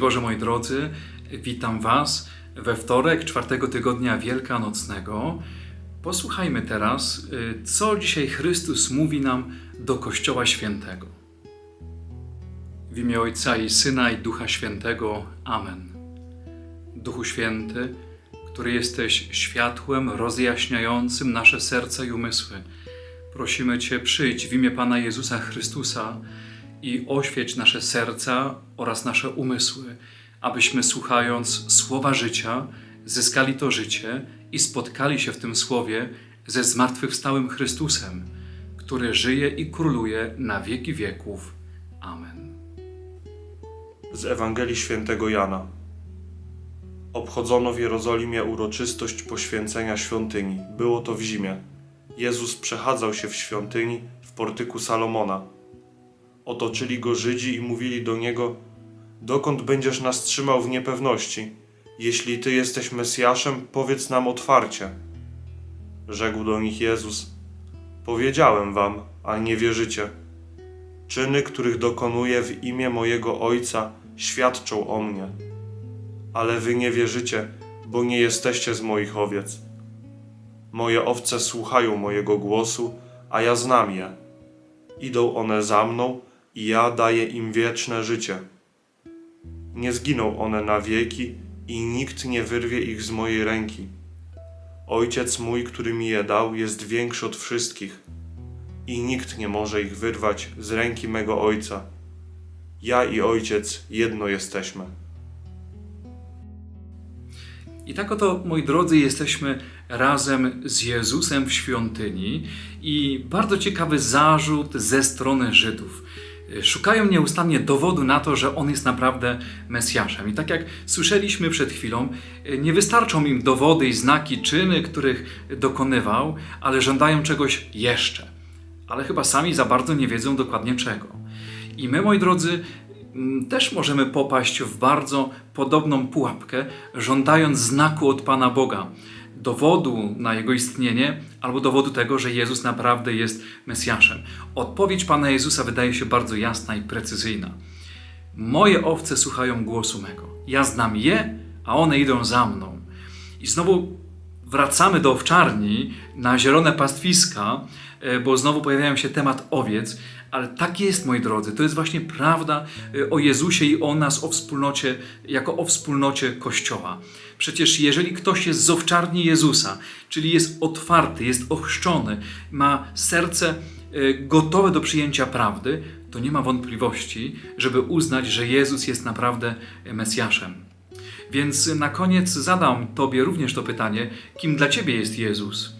Boże, moi drodzy, witam Was we wtorek czwartego tygodnia Wielkanocnego. Posłuchajmy teraz, y, co dzisiaj Chrystus mówi nam do Kościoła Świętego. W imię Ojca i Syna i Ducha Świętego. Amen. Duchu Święty, który jesteś światłem rozjaśniającym nasze serca i umysły, prosimy Cię, przyjdź w imię Pana Jezusa Chrystusa i oświeć nasze serca oraz nasze umysły, abyśmy słuchając słowa życia, zyskali to życie i spotkali się w tym słowie ze zmartwychwstałym Chrystusem, który żyje i króluje na wieki wieków. Amen. Z Ewangelii Świętego Jana. Obchodzono w Jerozolimie uroczystość poświęcenia świątyni. Było to w zimie. Jezus przechadzał się w świątyni w portyku Salomona. Otoczyli go Żydzi i mówili do niego: Dokąd będziesz nas trzymał w niepewności? Jeśli ty jesteś Mesjaszem, powiedz nam otwarcie. Rzekł do nich Jezus: Powiedziałem wam, a nie wierzycie. Czyny, których dokonuję w imię mojego Ojca, świadczą o mnie. Ale wy nie wierzycie, bo nie jesteście z moich owiec. Moje owce słuchają mojego głosu, a ja znam je. Idą one za mną i ja daję im wieczne życie. Nie zginą one na wieki i nikt nie wyrwie ich z mojej ręki. Ojciec mój, który mi je dał, jest większy od wszystkich i nikt nie może ich wyrwać z ręki mego Ojca. Ja i Ojciec jedno jesteśmy. I tak oto, moi drodzy, jesteśmy razem z Jezusem w świątyni i bardzo ciekawy zarzut ze strony Żydów. Szukają nieustannie dowodu na to, że On jest naprawdę Mesjaszem. I tak jak słyszeliśmy przed chwilą, nie wystarczą im dowody i znaki, czyny, których dokonywał, ale żądają czegoś jeszcze. Ale chyba sami za bardzo nie wiedzą dokładnie czego. I my, moi drodzy, mm, też możemy popaść w bardzo podobną pułapkę, żądając znaku od Pana Boga, dowodu na Jego istnienie albo dowodu tego, że Jezus naprawdę jest Mesjaszem. Odpowiedź Pana Jezusa wydaje się bardzo jasna i precyzyjna. Moje owce słuchają głosu mego. Ja znam je, a one idą za mną. I znowu wracamy do owczarni na zielone pastwiska, e, bo znowu pojawiają się temat owiec, ale tak jest, moi drodzy, to jest właśnie prawda e, o Jezusie i o nas, o wspólnocie, jako o wspólnocie Kościoła. Przecież jeżeli ktoś jest z owczarni Jezusa, czyli jest otwarty, jest ochrzczony, ma serce e, gotowe do przyjęcia prawdy, to nie ma wątpliwości, żeby uznać, że Jezus jest naprawdę Mesjaszem. Więc na koniec zadam Tobie również to pytanie: kim dla Ciebie jest Jezus?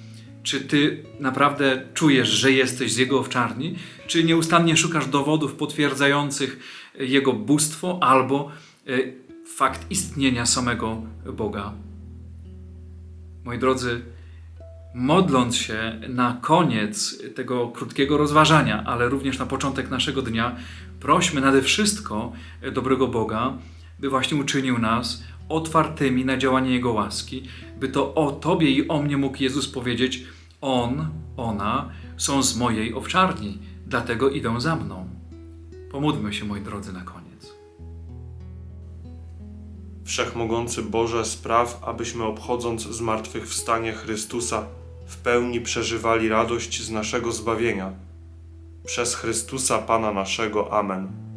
Czy Ty naprawdę czujesz, że jesteś z Jego owczarni? Czy nieustannie szukasz dowodów potwierdzających Jego bóstwo albo e, fakt istnienia samego Boga? Moi drodzy, modląc się na koniec tego krótkiego rozważania, ale również na początek naszego dnia, prośmy nade wszystko dobrego Boga, by właśnie uczynił nas otwartymi na działanie Jego łaski, by to o Tobie i o mnie mógł Jezus powiedzieć: On, ona są z mojej owczarni, dlatego idą za mną. Pomódlmy się, moi drodzy, na koniec. Wszechmogący Boże, spraw, abyśmy obchodząc zmartwychwstanie Chrystusa, w pełni przeżywali radość z naszego zbawienia. Przez Chrystusa Pana naszego. Amen.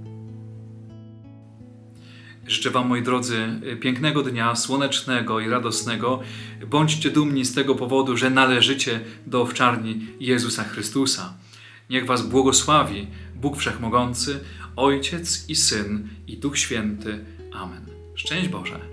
Życzę Wam, moi drodzy, pięknego dnia, słonecznego i radosnego. Bądźcie dumni z tego powodu, że należycie do owczarni Jezusa Chrystusa. Niech Was błogosławi Bóg Wszechmogący, Ojciec i Syn i Duch Święty. Amen. Szczęść Boże.